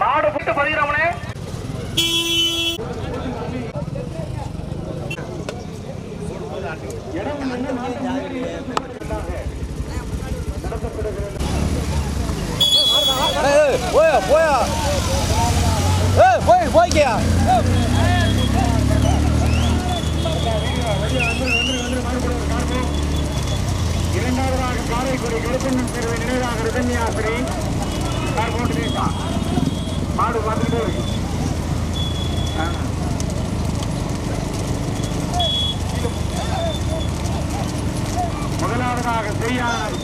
மாடு புட்டு பதிகிறவனே. போயா போயா ஏ போய் போய்க்கியா இரண்டாவதாக காரைக்குடி கருப்பண்ணன் பிரிவு நினைவாக ரிதன்யாசிரி சார் போட்டு பேசா மாடு வந்துட்டு இருக்கு முதலாவதாக செய்யார்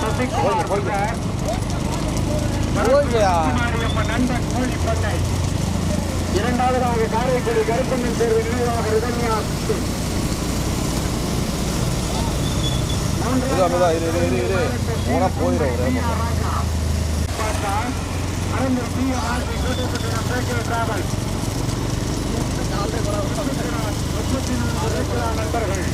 சசிகுமார் சார் நண்பன் கோழி பண்ணை இரண்டாவதாக காரைக்குடி கருப்பண்ணன் தேர்வு நினைவாக ரிதன்யாசிரி இதோ இரு இரு இரு இரு போனா போயிடும் ஒரே பக்கம்.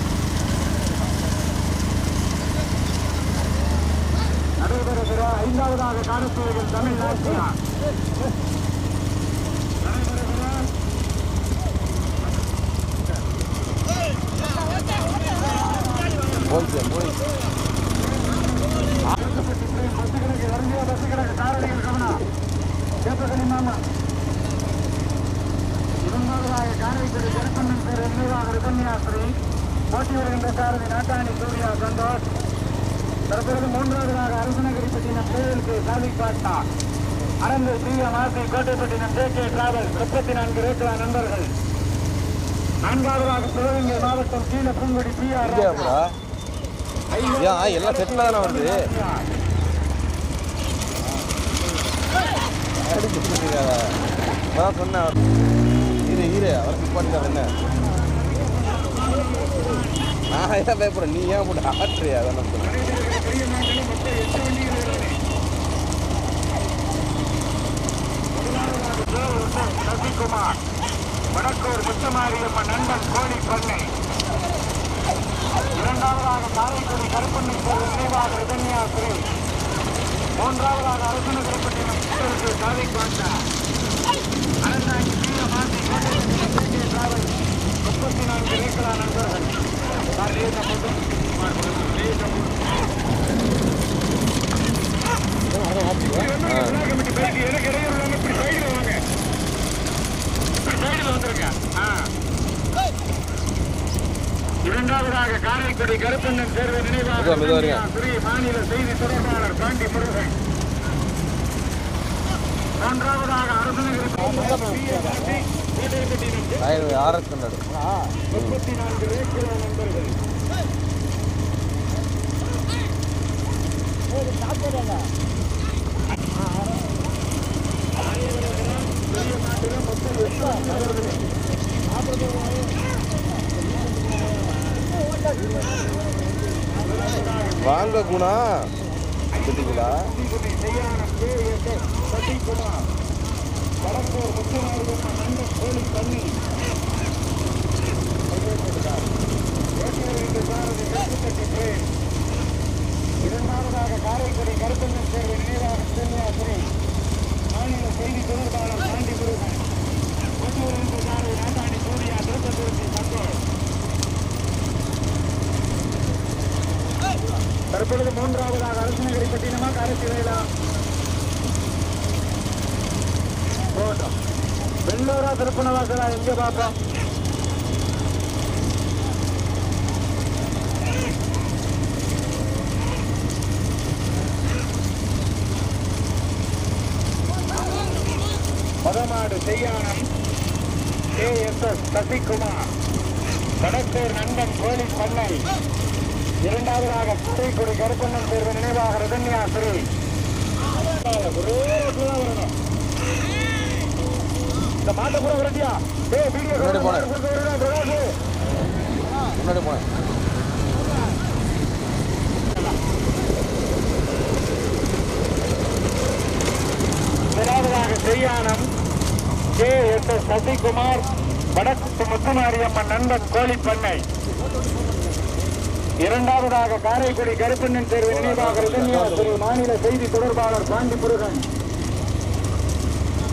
நடைபெறுகிற ஐந்தாவதாக காணப்படுகிற தமிழ்நாட்டில் போய்க்கியா மாமா இரண்டாவதாக காரைக்குடி கருப்பண்ணன் பேர் நிர்வாக ரிதன்யாஸ்ரீ போட்டி வருகின்ற சாரதி நாட்டாணி சூர்யா சந்தோஷ் தற்பொழுது மூன்றாவதாக அரசனகிரிப்பட்டினம் கோயிலுக்கு சாதி பாட்டா அரங்கு பிஎம் ஆசி கோட்டைப்பட்டினம் ஜே கே டிராவல் முப்பத்தி நான்கு ரேட்லா நண்பர்கள் நான்காவதாக சிவகங்கை மாவட்டம் கீழ பூங்குடி பி ஆர் இல்லையாப்பா எல்லாம் செட்டில் தானே வந்து? அடிச்சு பிடிச்சிருக்காங்க அதான் சொன்னேன் இரு இரு அவர் நிப்பாட்டிட்டார் என்ன நான் ஏன் பயப்படுறேன் நீ ஏன் போட்டு ஆட்டுறியா அதான் சொன்னேன் சசிகுமார் வடக்கூர் முத்துமாரியம்மன் நண்பன் கோழி பண்ணை இரண்டாவதாக காரைக்குடி நினைவாக மூன்றாவதாக முப்பத்தி நான்கு ரேக்கலா நண்பர்கள் சார் லேசா போட்டு லேசா போட்டு எனக்கு இடையூறு இப்படி சைடில் வாங்க சைடில் வந்துருங்க ஆ இரண்டாவதாக காரைக்குடி கருப்பண்ணன் தேர்வு நினைவாக மாநில செய்தி தொடர்பாளர் பாண்டி முருகன். மூன்றாவதாக ஆயிரம் ஆர்எஸ் கண்ணாடு முப்பத்தி நான்கு ரேக்கிலோ நண்பர்கள் வாங்க குணா கேட்டீங்களா தீக்குடி செய்யானம் K S S Sasikumar Vadakkur Muthumariamman நண்பன் கோழி பண்ணி இரண்டாவதாக காரைக்குடி கருப்பண்ணன் சேர்வை நினைவாக சன்னியாசிரி மாநில செய்தி தொடர்பாளர் பாண்டி முருகன். கொத்தூரிலிருந்து சாரதி நாட்டாணி சூர்யா சந்தோஷ் தற்பொழுது மூன்றாவதாக அரசநகரி பட்டினமா காரைக்குடியிலா போட்டோம் வெள்ளூரா திருப்பணவாசலா எங்க பார்ப்போம் பதமாடு செய்யானம். K S S Sasikumar. Vadakkur நண்பன் கோழி பண்ணை. இரண்டாவதாக குறைக்குடி கருப்பண்ணன் தேர்வு நினைவாக ரிதன்யாசிரி. இந்த மாட்டை கூட விரட்டியா? டேய் வீடியோ முன்னாடி போனேன். முதலாவதாக செய்யானம் கே எஸ் எஸ் சசிகுமார் வடக்கு முத்துமாரியம்மன் நண்பன் கோழி பண்ணை இரண்டாவதாக காரைக்குடி கருப்பண்ணன் தேர்வு நினைவாக திரு மாநில செய்தி தொடர்பாளர் பாண்டி முருகன்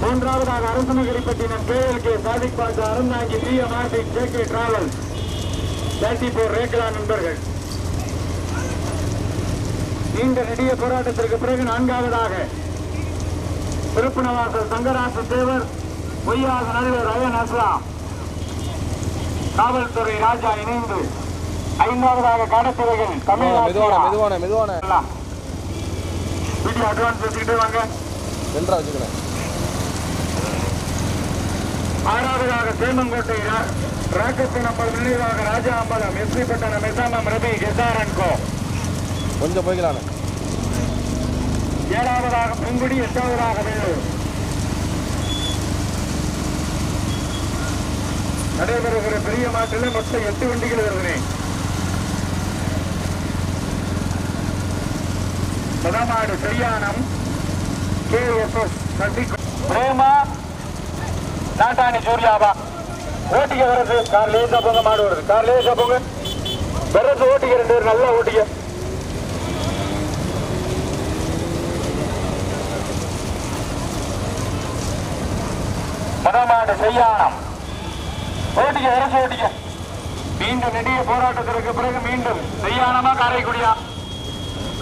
மூன்றாவதாக Arasanagiripattinam K L K Sadiq Basha Aranthangi P M RT K K travel. Thirty four rekla நண்பர்கள். நீண்ட நெடிய போராட்டத்திற்கு பிறகு நான்காவதாக திருப்பணவாசல் சங்கராச தேவர் பொய்யாக நடுவர் அயன் அஸ்லாம். காவல்துறை ராஜா இணைந்து ஐந்தாவதாக காடத்துறைகள் மெதுவான மெதுவான மெதுவான வீடியோ அட்வான்ஸ் வச்சுக்கிட்டு வாங்க. ரெண்டரா வச்சுக்கிறேன் ஆறாவதாக சேமங்கோட்டை ரா- ராக்கத்து நம்பர் நினைவாக ராஜா அம்பலம் எஸ்பி பட்டணம் எஸ்எம்எம் ரவி கெசாரன் கோ கொஞ்சம் போய்க்கலாண்ணே ஏழாவதாக புங்குடி எட்டாவதாக வேலூர். நடைபெறுகிற பெரிய மாட்டில் மொத்தம் எட்டு வண்டிகள் வருகிறேன் முகமாடு சரியானம் கே எஸ் எஸ் பிரேமா நாட்டாணி சூர்யாவா? ஓட்டிக்க வரது கார் லேசா போங்க மாடு வருது கார் லேசா போங்க. வர்றது ஓட்டிக்க ரெண்டு பேர் நல்லா ஓட்டிக்க. முதமாடு செய்யானம் ஓட்டிக்க அரசு ஓட்டிக்க. மீண்டும் நெடிய போராட்டத்திற்கு பிறகு மீண்டும் செய்யானமா காரைக்குடியா?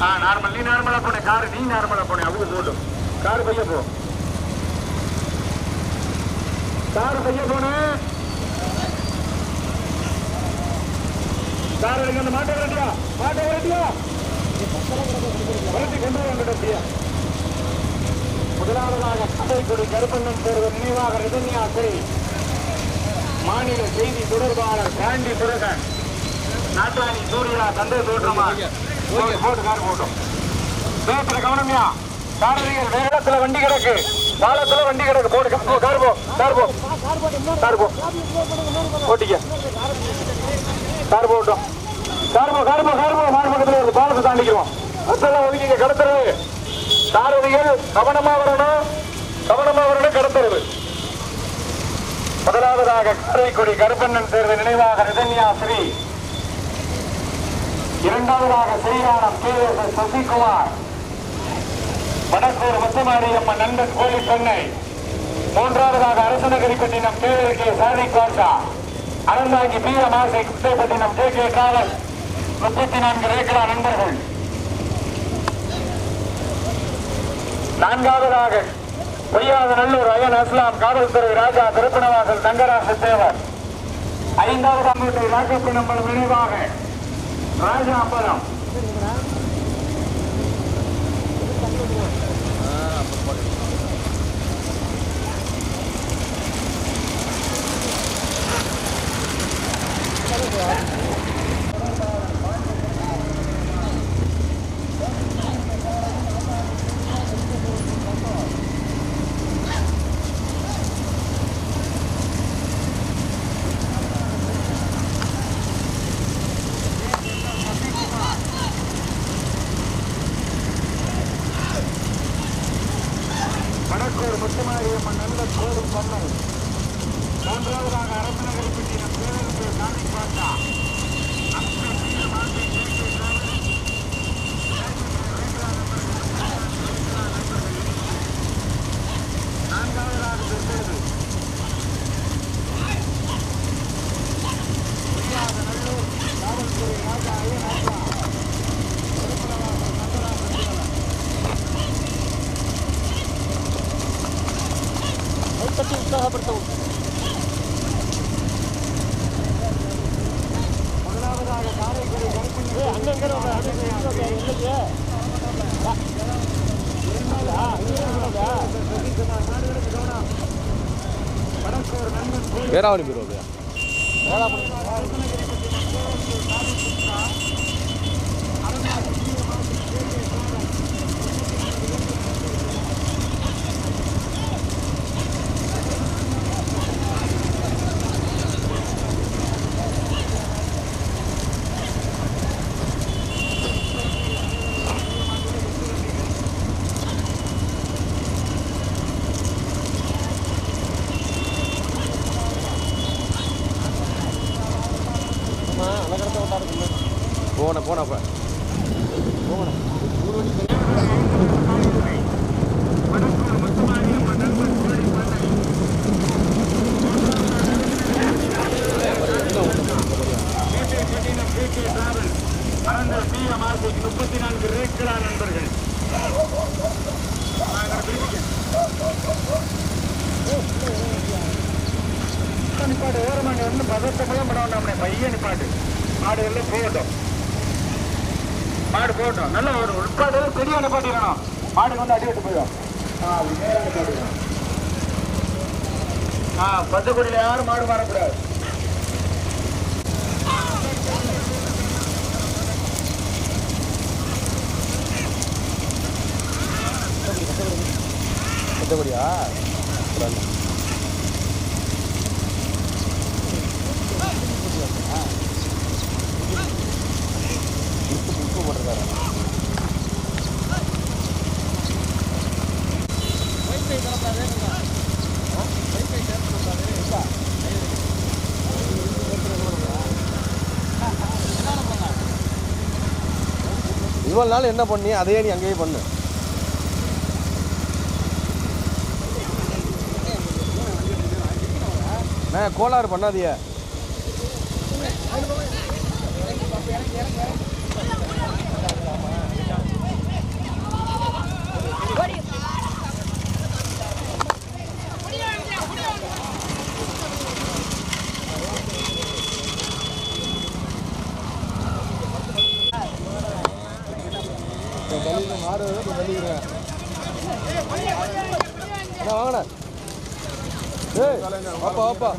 ஆ நார்மல் நீ நார்மலா போனே காரு நீ நார்மலா போனேன் அவங்க சொல்லும் காரு பைய போ. காரு பைய போன கார் எடுங்க. அந்த மாட்டை வரட்டியா மாட்டை வரட்டியா வரட்டி கொண்டு வந்துட்டியா முதலாவதாக காரைக்குடி கருப்பண்ணன் தேர்வு நினைவாக ரிதன்யாசை மாநில செய்தி தொடர்பாளர் காண்டி சுரகன் நாட்டாணி சூர்யா தந்தை தோற்றமா? போட்டு போட்டு கார் போட்டோம். கவனமியா. காரணிகள் வேகத்துல வண்டி கிடக்கு. பாலத்துல வண்டி கிடக்கு. போடு போ, கார் போ கார் போ. கார் போ. ஓட்டிக்க. கார் போட்டோம். பக்கத்துல வருது பாலத்தை தாண்டிக்கிறோம். அதெல்லாம் ஒதுக்கிங்க கடத்துறது. சாரதிகள் கவனமா வரணும். கவனமா வரணும் கடத்துறது. முதலாவதாக காரைக்குடி கருப்பண்ணன் தேர்வு நினைவாக ரிதன்யா ஸ்ரீ. இரண்டாவதாக செய்யானம் கே எஸ் சசிகுமார். வடக்கூர் முத்துமாரியம்மன் நண்பன் கோழி சென்னை மூன்றாவதாக Arasanagiripattinam K L K Sadiq Gosha Aranthangi P M Asai Kuttaipattinam K K காவல். முப்பத்தி நான்கு ரேக்கலா நண்பர்கள். நான்காவதாக பொய்யாத நல்லூர் அயன் அஸ்லாம் காவல்துறை ராஜா திருப்பணவாசல் தங்கராச தேவர். ஐந்தாவது அம்பூட்டை ராஜப்பு நம்பர் நினைவாக ராஜா அம்பலம் வடக்கூர் முத்துமாரியம்மன் நல்ல கோடும் பொம்மை மூன்றாவதாக அரசநகரிப்பட்டினம் பேருக்கு காணி பார்த்தா. நான்காவதாக பெற்றது. நல்லூர் காவல்துறை ராஜா ஐயனாசா உற்சாகப்படுத்தவும். முதலாவதாக காரைக்குடி கருப்பின் அங்கங்கிற இல்லையே வேற மாடு போகட்டும் நல்லா ஒரு உட்பாடு தெளிவா நிப்பாட்டிடணும் மாடு வந்து அடி விட்டு போயிடும். ஆ ஆ பத்து கோடியில யாரும் மாடு மாறக்கூடாது. மற்றபடியா இவ்வளோ நாள் என்ன பண்ணி அதையே நீ அங்கேயே பண்ணு. நான் கோளாறு பண்ணாதியா மாடு தள்ளிக்கிறேன் வாங்கண்ணே ஏய் வாப்பா வாப்பா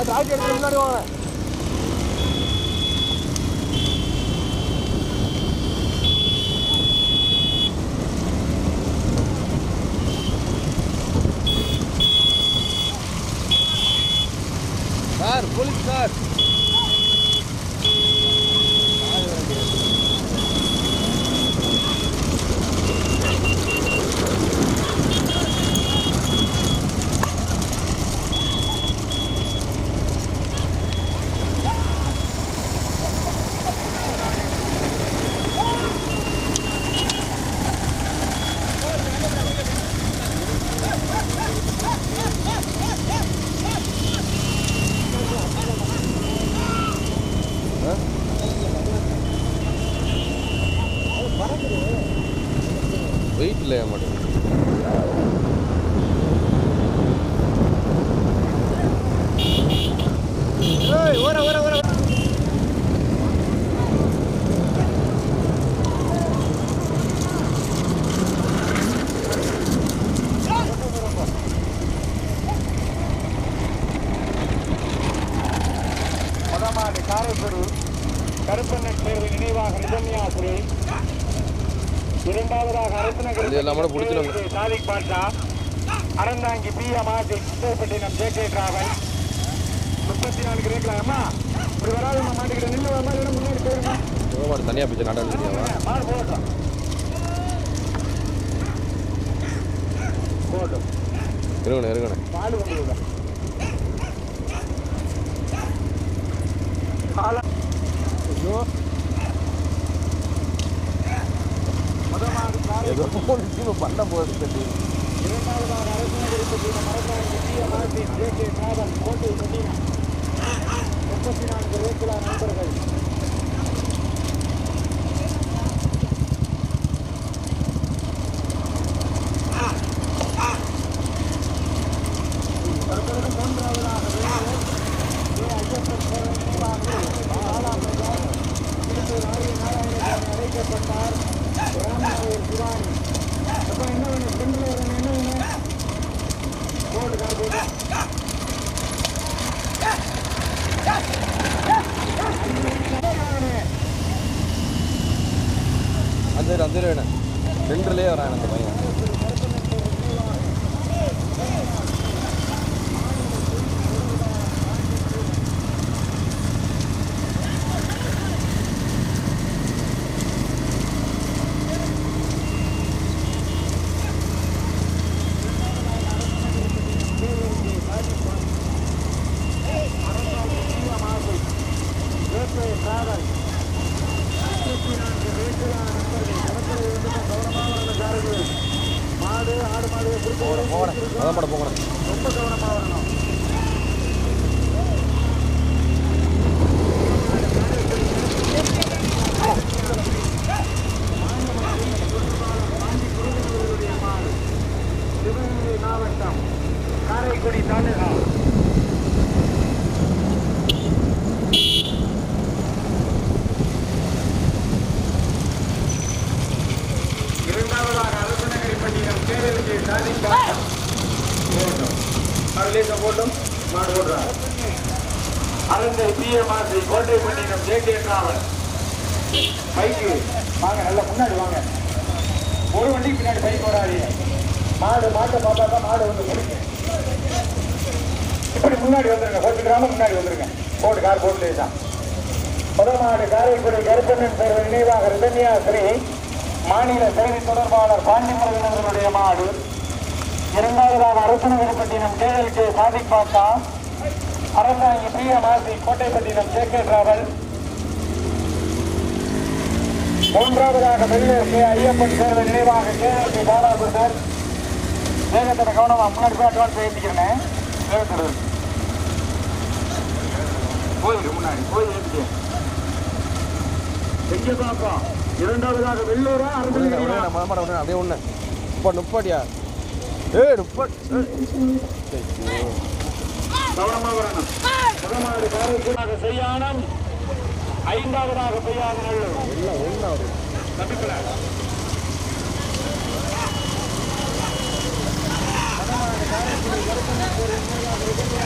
டிராக்டர் எடுத்து முன்னாடி வாங்க சார் போலீஸ் சார் வெயிட் இல்லை மாட்டேன் முதமாடு காரைக்குடி கருப்பண்ணன் தேர்வு நினைவாக நிஜன்யாசிரி இரண்டாவதாக அரசநகர் இது எல்லாம் கூட பிடிச்சிடுங்க. Sadiq Badsha Aranthangi P M RC Krishnapattinam J K travel. முப்பத்தி நான்கு ரேக்கலாமா இப்படி வராதுமா மாட்டுக்கிட்ட நின்று வர மாதிரி முன்னாடி போயிருங்க. மாடு தனியாக பிடிச்ச தெரியாவா மாடு போகட்டும். போகட்டும். இருங்கண்ணே இருங்கண்ணே பால் வந்து காலம் ஐயோ முதமாடு காரை ஏதோ மூணு டீம் பண்ண போகுது தம்பி இரண்டாவதாக அரசநகருக்கு மரத்தாங்க P M RC J K கோட்டை முப்பத்தி நான்கு நண்பர்கள் தற்பொழுது மூன்றாவதாக வேலூர் ஏ. ஐயப்பன் கோவில் நினைவாக நாலாம் பிரஜா திருப்பூர் ஆரிய நாராயணசாமி அழைக்கப்பட்டார் ராமநாதர் சிவானி அப்போ என்ன வேணும் பெண்கள் என்ன வேணும் போகணும் போகணும் அதான் படம் போகணும் ரொம்ப கவனமா வரணும் சிவகங்கை மாவட்டம் காரைக்குடி தாலுகா. இரண்டாவதாக அரசநகரிப்பட்டினம் கேரளுக்கு சாதிப்பாட்டம் போட்டோம் அதுலேயே போட்டோம் மாடு போடுறாங்க அரசை பிஎம்ஆர்சி கோட்டைப்பட்டினம் ஜேகே டிராவல். பைக்கு. வாங்க நல்லா முன்னாடி வாங்க. ஒரு வண்டிக்கு பின்னாடி பைக் வராதீங்க மாடு மாட்டை பார்த்தா தான் மாடு வந்து கொடுங்க இப்படி முன்னாடி வந்துருங்க. கொஞ்சம் கிராமம் முன்னாடி வந்துருங்க. போட்டு கார் போட்டு தான் முதல் மாடு காரைக்குடி கருப்பண்ணன் பேர் நினைவாக ரிதன்யா ஸ்ரீ மாநில செய்தி தொடர்பாளர் பாண்டிமுருகன் அவர்களுடைய மாடு. இரண்டாவதாக அரசநகரப்பட்டினம் கேஎல் கே சாதிக் பாட்டா. அரசாங்கி பிரிய மாசி கோட்டைப்பட்டினம் ஜே கே டிராவல் மூன்றாவதாக வெள்ளூர் கே ஐயப்பன் சேர்ந்த நினைவாக கேஎல் கே பாலாபுரர் வேகத்தோட கவனமா முன்னாடி போய் அட்வான்ஸ் ஏற்றிக்கிறேன் வேகத்தோட. போயிரு முன்னாடி. போய் ஏற்றிக்க எங்க பாப்போம் இரண்டாவதாக வெள்ளூரா? அரசு அப்படியே ஒன்று இப்போ முப்பாடியா ஏய் முப்பாட் கவனமா வரணும். முதலாவது காரைக்குடியாக செய்யானம். ஐந்தாவதாக பெய்யாத நல்லூர் எல்லாம் ஒன்றா வரும் Terima kasih.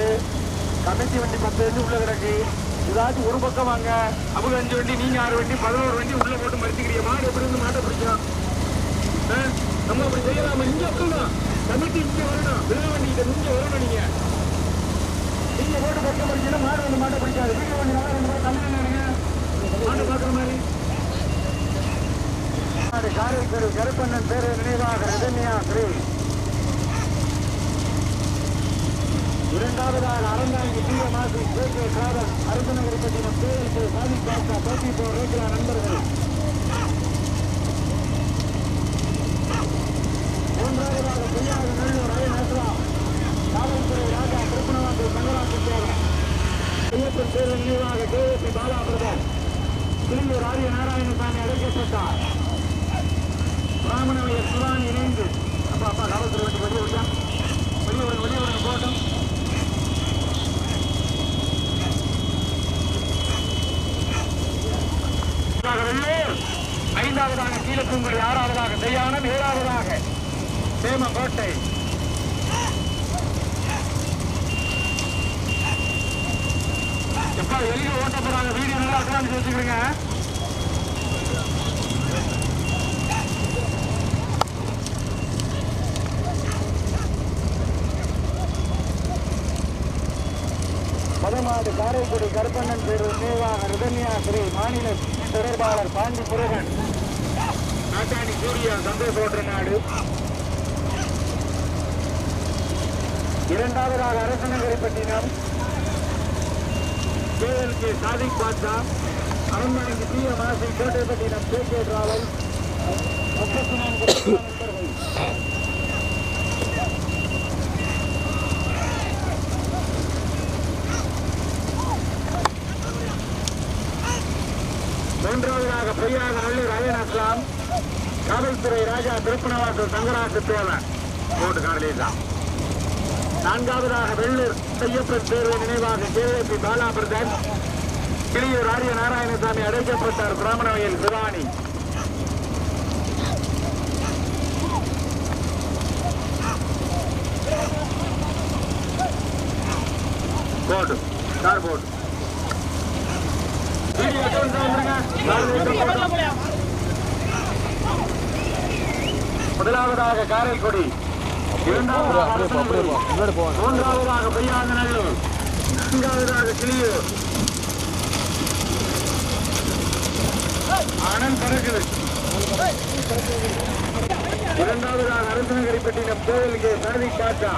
வீடியோ கமிட்டி வண்டி பத்து வண்டி உள்ள கிடக்கு. ஏதாச்சும் ஒரு பக்கம் வாங்க. அவங்க அஞ்சு வண்டி நீங்க ஆறு வண்டி பதினோரு வண்டி உள்ள போட்டு மறுத்துக்கிறீங்க மாடு எப்படி இருந்து மாட்டை பிடிக்கும்? நம்ம அப்படி செய்யலாமா? இங்க அப்படிதான் கமிட்டி இங்க வரணும். விழா வண்டி இங்க நீங்க வரணும் நீங்க. நீங்க போட்டு பக்கம் பிடிச்சா மாடு வந்து மாட்டை பிடிக்காது. வீடு வண்டி நல்லா ரெண்டு பேரும் மாட்டை பாக்குற மாதிரி. மாடு காரைக்குடி கருப்பண்ணன் பேரு நினைவாக ரஜன்யா ஸ்ரீ இரண்டாவதாக அறந்தாங்கி தீய மாசி கேகே காதல் பற்றின பேருக்கு சாதி பாஸ்தா போட்டி போர் ரோக்கிலா நண்பர்கள். மூன்றாவதாக பொய்யாக நல்லூர் அயன் அஸ்ரா காவல்துறை ராஜா திருப்பணவாக்கு சங்கராசி சேவை. ஐயப்பன் பேர் நினைவாக கேஎஸ்பி பாலா பிரதர் திரும்பூர் ஆரிய நாராயணசாமி அழைக்கப்பட்டார் பிராமணவையர் சிவான் இணைந்து அப்பா அப்பா காவல்துறை வண்டி வெளியே விட்டான் வெளியே விடுங்க வெளியே விடுங்க போட்டோம் வெள்ளூர் ஐந்தாவதாக கீழப்பூங்குடி ஆறாவதாக செய்யானம் ஏழாவதாக சேமக்கோட்டை எப்பா எளிய ஓட்ட போறாங்க வீடியோ நல்லா அட்வான்ஸ் வச்சுக்கிறேங்க மதமாடு காரைக்குடி கருப்பண்ணன் பேரு நினைவாக ரிதன்யா ஸ்ரீ மாநில தொடர்பாளர் பாண்டி முருகன் நாட்டாணி சூர்யா சந்தோஷ் ஓட்டுற நாடு இரண்டாவதாக அரசநகரிப்பட்டினம் கேஎல்கே சாதிக் பாட்சா அரண்மனைக்கு D M Asi Kottaipattinam K K travel முப்பத்தி நான்கு நண்பர்கள் மூன்றாவதாக பொய்யாக அள்ளி அயன் அஸ்லாம் காவல்துறை ராஜா திருப்பணவாசல் தங்கராசு தேவன் ஓட்டு காரலேசா நான்காவதாக வெள்ளூர் ஐயப்பன் தேர்வு நினைவாக கேஏபி பாலா பிரதர் கிளியூர் ஆரிய நாராயணசாமி அடைக்கப்பட்டார் பிராமணவையில் சிவானி. போட்டு கார் போட்டு வீடியோ எடுத்து வந்துருங்க. கார் வீட்டு போட்டு. முதலாவதாக காரைக்குடி. இரண்டாவதாக அப்படியே போ மூன்றாவதாக பெய்யாங்கநல்லூர் நான்காவதாக கிளியூர். ஆனந்த் பறக்குது இரண்டாவதாக அரசனகரிப்பட்டினம் கோவில் K. Sarathi Tata.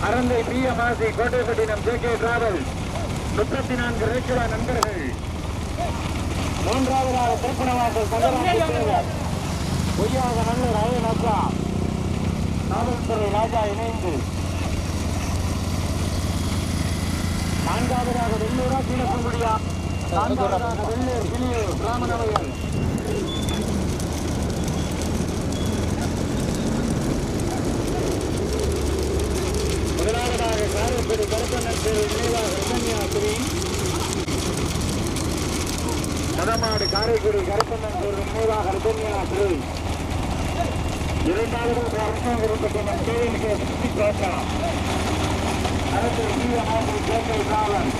Aranthai P. M. Asi Kottaipattinam J. K. Travel. முப்பத்தி நான்கு ரேக்கிரா நண்பர்கள். மூன்றாவதாக திருப்பணவாசல் சங்கராஜ் பொய்யாக நல்லூர் அழகு நக்கா காவல்துறை ராஜா இணைந்து. நான்காவதாக வெள்ளூரா கீழப்பங்குடியா நான்காவதாக வெள்ளூர் கிளியூர் பிராமணவயல் முதலாவதாக காவல்துறை கருப்பண்ணன் நினைவாக ரசன்யாசிரி மதமாடு காரைக்குடி கருப்பண்ணன் தெரு நினைவாக ரசன்யாசிரி இரண்டாவது அரசாங்கப்பட்ட கோயிலுக்கு சுற்றி பேசா அரசு தீவிரமாக கேட்கை காவல்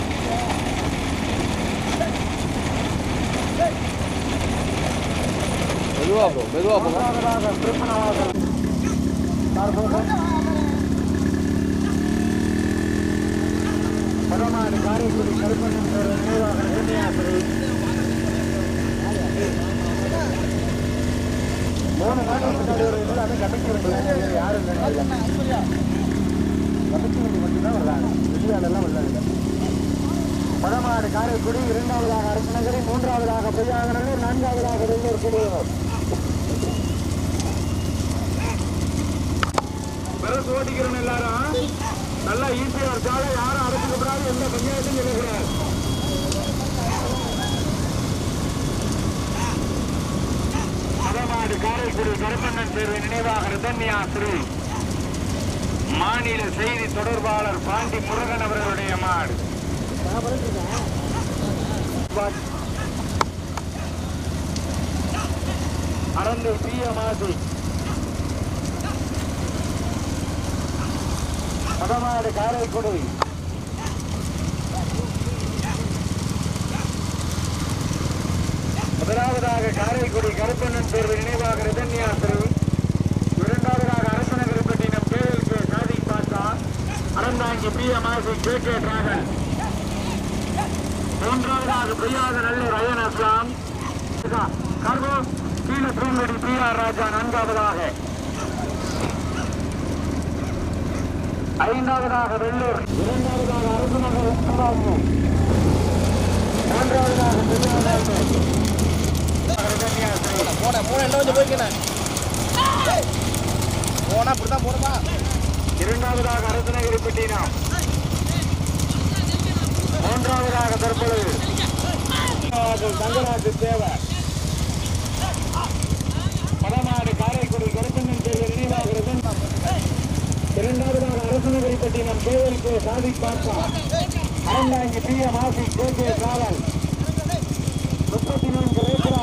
மெதுவா போ மெதுவா போ. திருப்பணவாசல் மதமாடு காரைக்குடி கருப்பண்ணன் தெரு நினைவாக ரசன்யாசிரி மூணு நாட்களுக்கு தலைவர் எல்லாமே கமிட்டி வண்டி யாரும் கமிட்டி வண்டி மட்டும்தான் வர்றாங்க வெளியாளெல்லாம் வரல படமாடு காரைக்குடி இரண்டாவதாக அரசநகரி மூன்றாவதாக பொய்யாகநல்லூர் நான்காவதாக வெள்ளூர் குடியூர் பெருசு ஓட்டிக்கிறோம் எல்லாரும். நல்லா ஈஸியா இருக்காது. யாரும் அடைச்சுக்கூடாது எந்த பஞ்சாயத்தும் எழுகிறார் திரு காரைக்குடி கருப்பண்ணன் தேர்வு நினைவாக ரிதன்யாஸ்ரீ. மாநில செய்தி தொடர்பாளர் பாண்டி முருகன் அவர்களுடைய மாடு. அறந்து பிஎமாசி பதமாடு காரைக்குடி. முதலாவதாக காரைக்குடி கருப்பண்ணன் தேர்வு நினைவாக ரிதன்யாசிரி இரண்டாவதாக அரசநகரப்பட்டினம் கேஎல் சாதி Sadiq Basha Aranthangi P M RC K K dragon. மூன்றாவதாக பிரியாக நல்லூர் அயன் அஸ்லாம். கர்வோ கீழே பூங்கடி பி ஆர் ராஜா நான்காவதாக. ஐந்தாவதாக வெள்ளூர். இரண்டாவதாக அரசநகர் சுபாபு மூன்றாவதாக பெரியார் போனேன் போனேன் என்ன கொஞ்சம் போய்க்கிறேன் போனா அப்படிதான் போனமா இரண்டாவதாக அரசநகரிப்பட்டினம் மூன்றாவதாக தற்பொழுது தங்கராஜு தேவை படமாடு காரைக்குடி கருப்பண்ணன் தேர்வு நினைவாகிறது இரண்டாவதாக அரசநகரிப்பட்டினம் கோவில் தேவருக்கு Sadiq Basha Aranthangi P. M. RC K. K. காவல் முப்பத்தி நான்கு ரேசரா